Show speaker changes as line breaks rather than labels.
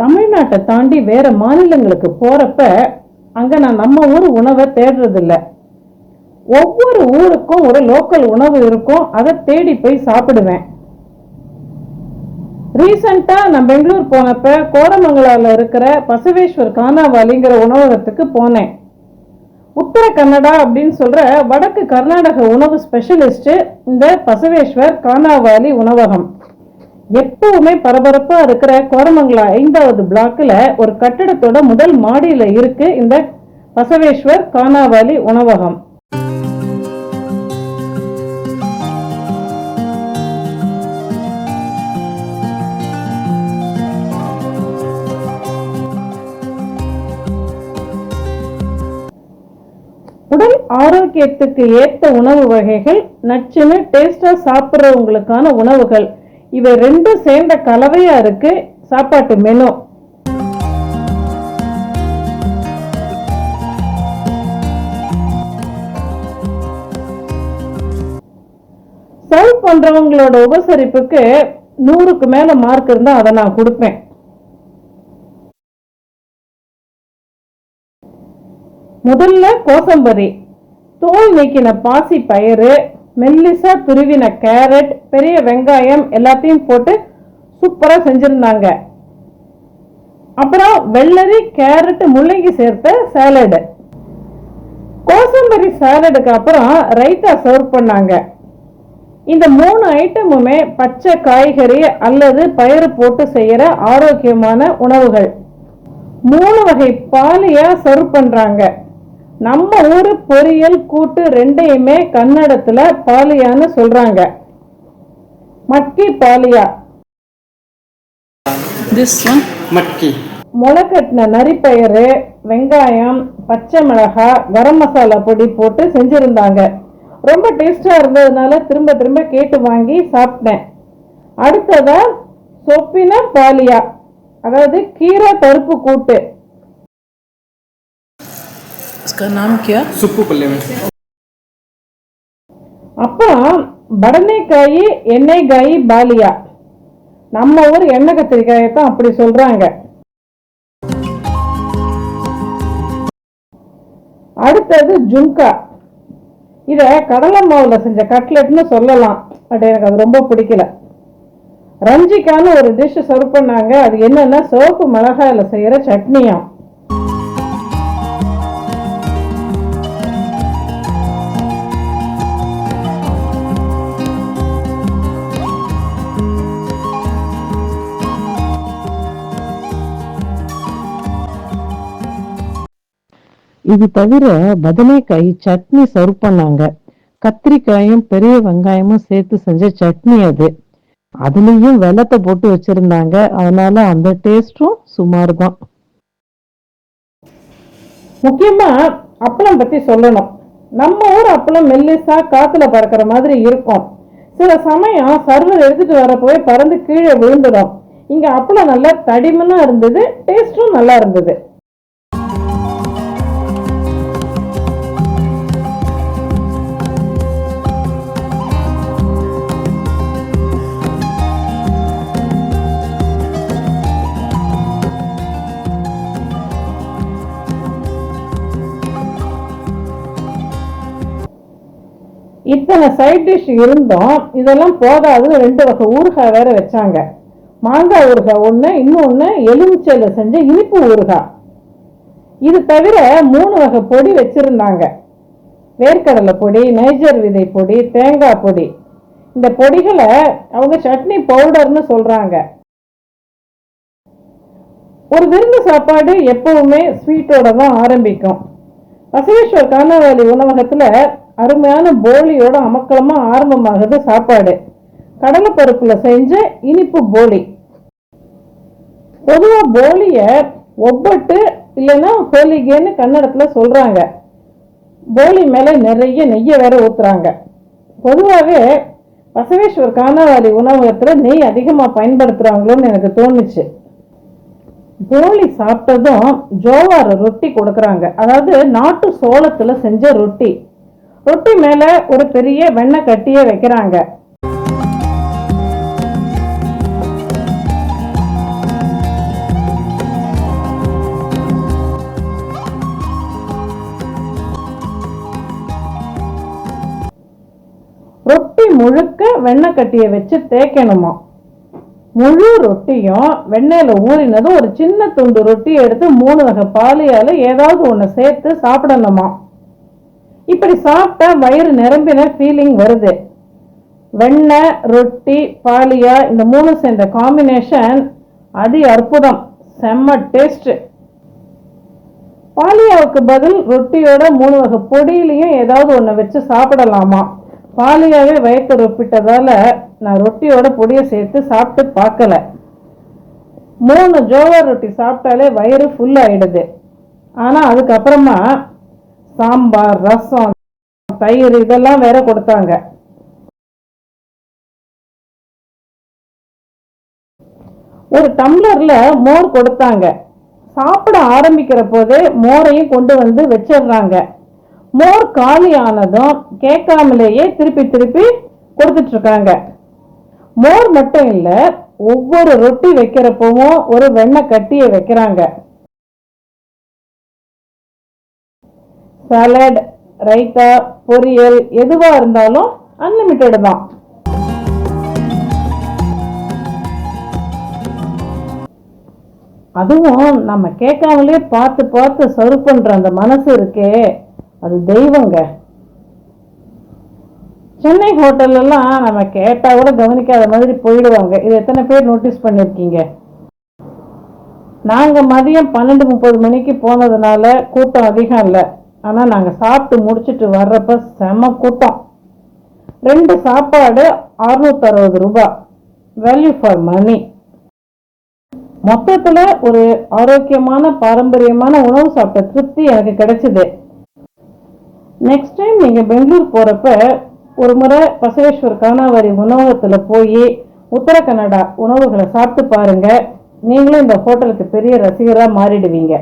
தமிழ்நாட்டை தாண்டி வேற மாநிலங்களுக்கு போறப்ப அங்க நான் நம்ம ஊர் உணவை தேடுறதில்ல. ஒவ்வொரு ஊருக்கும் ஒரு லோக்கல் உணவு இருக்கும். அதை தேடி போய் சாப்பிடுவேன். ரீசெண்டா நான் பெங்களூர் போனப்ப கோரமங்கலால இருக்கிற பசவேஸ்வர் கானாவாலிங்கிற உணவகத்துக்கு போனேன். உத்தர கன்னடா அப்படின்னு சொல்ற வடக்கு கர்நாடக உணவு ஸ்பெஷலிஸ்ட் இந்த பசவேஸ்வர் கானாவாலி உணவகம். எப்பவுமே பரபரப்பா இருக்கிற கோரமங்கலா ஐந்தாவது பிளாக்ல ஒரு கட்டடத்தோட முதல் மாடியில இருக்கு இந்த பசவேஸ்வர் கானாவாலி உணவகம். உடல் ஆரோக்கியத்துக்கு ஏத்த உணவு வகைகள் நச்சுன்னு டேஸ்டா சாப்பிட்றவங்களுக்கான உணவுகள். இவை ரெண்டும் சேர்ந்த கலவையா இருக்கு. சாப்பாட்டு மெனு சர்வ் பண்றவங்களோட உபசரிப்புக்கு நூறுக்கு மேல மார்க் இருந்தா அதை நான் கொடுப்பேன். முதல்ல கோசம்பரி தோல் நீக்கின பாசி பயிறு மெல்லிசா துருவின கேரட் பெரிய வெங்காயம் எல்லாத்தையும் போட்டு சூப்பராக செஞ்சுருந்தாங்க. அப்புறம் வெள்ளரி கேரட் முள்ளங்கி சேர்த்த சாலடு கோசம்பரி சாலடுக்கு அப்புறம் ரைத்தா சர்வ் பண்ணாங்க. இந்த மூணு ஐட்டமுமே பச்சை காய்கறி அல்லது பயிறு போட்டு செய்கிற ஆரோக்கியமான உணவுகள். மூணு வகை பாலியாக சர்வ் பண்ணுறாங்க நம்ம ஊரு பொரியல் கூட்டு ரெண்டையுமே கன்னடத்துல பாலியான்னு சொல்றாங்க. மக்கி பாலியா.
This one,
matki.
முளைக்கட்டின நரிப்பயிறு வெங்காயம் பச்சை மிளகாய் கரம் மசாலா பொடி போட்டு செஞ்சிருந்தாங்க. ரொம்ப டேஸ்டா இருந்ததுனால திரும்ப திரும்ப கேட்டு வாங்கி சாப்பிட்டேன். அடுத்ததா சொப்பின பாலியா. அதாவது கீரை பருப்பு கூட்டு.
इसका नाम क्या
சுப்பு பல்யம்
அப்புறம் படனைக்காய் எண்ணெய்காய் பாலியா நம்ம ஊர் எண்ணெய் கத்திரிக்காயை தான் அப்படி சொல்றாங்க அடுத்தது ஜுங்கா இத கடலை மாவுல செஞ்ச கட்லெட்னு சொல்லலாம் பட் எனக்கு அது ரொம்ப பிடிக்கல ரஞ்சிக்கான ஒரு டிஷ் சர்வ் பண்ணாங்க அது என்னன்னா சிவப்பு மிளகாயில செய்யற சட்னியாம் இது தவிர பதனைக்காய் சட்னி சர்வ் பண்ணாங்க. கத்திரிக்காயும் பெரிய வெங்காயமும் சேர்த்து செஞ்ச சட்னி அது. அதுலேயும் வெள்ளத்தை போட்டு வச்சிருந்தாங்க. அதனால அந்த டேஸ்டும் சுமார் தான் முக்கியமா அப்பளம் பத்தி சொல்லணும். நம்ம ஊர் அப்பளம் மெல்லிசா காத்துல பறக்கிற மாதிரி இருக்கும். சில சமயம் சர்வர் எடுத்துட்டு வரப்போவே பறந்து கீழே விழுந்துடும். இங்க அப்பளம் நல்லா தடிமனா இருந்தது டேஸ்டும் நல்லா இருந்தது. இத்தனை சைட் டிஷ் இருந்தும் இதெல்லாம் போதாது ரெண்டு வகை ஊறுகாய் வேற வச்சாங்க. மாங்காய் ஊறுகாய் ஒன்று இன்னொன்று எலுமிச்சையில் செஞ்ச இனிப்பு ஊறுகாய். இது தவிர மூணு வகை பொடி வச்சுருந்தாங்க. வேர்க்கடலை பொடி நைஜர் விதை பொடி தேங்காய் பொடி. இந்த பொடிகளை அவங்க சட்னி பவுடர்னு சொல்கிறாங்க ஒரு விருந்து சாப்பாடு எப்பவுமே ஸ்வீட்டோட தான் ஆரம்பிக்கும். பசவேஸ்வர் கானாவாலி உணவகத்தில் அருமையான போலியோட அமக்கலமாக ஆரம்பமாகுது சாப்பாடு. கடலைப்பருப்புல செஞ்ச இனிப்பு போலி. பொதுவாக போலியை ஒப்பட்டு இல்லைன்னா ஹோலிகேன்னு கன்னடத்தில் சொல்கிறாங்க போலி மேலே நிறைய நெய்யை வேற ஊற்றுறாங்க பொதுவாகவே பசவேஸ்வர் கானாவாலி உணவகத்தில் நெய் அதிகமாக பயன்படுத்துகிறாங்களோன்னு எனக்கு தோணுச்சு. போலி சாப்பிட்டதும் ஜோவார ரொட்டி கொடுக்குறாங்க. அதாவது நாட்டு சோளத்தில் செஞ்ச ரொட்டி. தொட்டி மேல ஒரு பெரிய வெண்ணெய் கட்டியே வைக்கிறாங்க. ரொட்டி முழுக்க வெண்ணெய் கட்டியை வச்சு தேய்க்கணுமா? முழு ரொட்டியும் வெண்ணெயில் ஊறினதும் ஒரு சின்ன துண்டு ரொட்டி எடுத்து மூணு வகை பாலியால் ஏதாவது ஒன்று சேர்த்து சாப்பிடணுமா? இப்படி சாப்பிட்டா வயிறு நிரம்பின ஃபீலிங் வருது. வெண்ணெய் ரொட்டி பாலியா இந்த மூணு சேர்ந்த காம்பினேஷன் அதி அற்புதம். செம்ம டேஸ்ட் பாலியாவுக்கு பதில் ரொட்டியோட மூணு வகை பொடியிலையும் ஏதாவது ஒன்று வச்சு சாப்பிடலாமா? பாலியாவே வயிற்று ரொப்பிட்டதால நான் ரொட்டியோட பொடியை சேர்த்து சாப்பிட்டு பார்க்கல. மூணு ஜோவர் ரொட்டி சாப்பிட்டாலே வயிறு ஃபுல் ஆயிடுது. ஆனால் அதுக்கப்புறமா சாம்பார் ரசம் தயிர் இதெல்லாம் வேற கொடுத்தாங்க. ஒரு டம்ளர்ல மோர் கொடுத்தாங்க. சாப்பிட ஆரம்பிக்கிற போதே மோரையும் கொண்டு வந்து வச்சிடுறாங்க. மோர் காலி ஆனதும் கேட்காமலேயே திருப்பி திருப்பி கொடுத்துட்டு இருக்காங்க மோர் மட்டும் இல்ல ஒவ்வொரு ரொட்டி வைக்கிறப்பவும் ஒரு வெண்ணெய் கட்டியை வைக்கிறாங்க. சாலட் ரைத்தா பொரியல் எதுவாக இருந்தாலும் அன்லிமிட்டெடு தான். அதுவும் நம்ம கேட்காமலே பார்த்து பார்த்து சர்வ் பண்ணுற அந்த மனசு இருக்கே அது தெய்வங்க. சென்னை ஹோட்டல்லாம் நம்ம கேட்டால் கூட கவனிக்காத மாதிரி போயிடுவாங்க. இது எத்தனை பேர் நோட்டீஸ் பண்ணியிருக்கீங்க நாங்கள் மதியம் பன்னெண்டு முப்பது மணிக்கு போனதுனால கூட்டம் அதிகம் இல்லை. ஆனா நாங்க சாப்பிட்டு முடிச்சுட்டு வர்றப்ப செம கூட்டம். ரெண்டு சாப்பாடு அறுநூத்தி அறுபது ரூபாய் வேல்யூ ஃபார் மணி மொத்தத்தில் ஒரு ஆரோக்கியமான பாரம்பரியமான உணவு சாப்பிட்ட திருப்தி எனக்கு கிடைச்சது. நெக்ஸ்ட் டைம் நீங்க பெங்களூர் போறப்ப ஒரு முறை பசவேஸ்வர் கானாவரி உணவகத்துல போய் உத்தர கன்னடா உணவுகளை சாப்பிட்டு பாருங்க. நீங்களும் இந்த ஹோட்டலுக்கு பெரிய ரசிகராக மாறிடுவீங்க.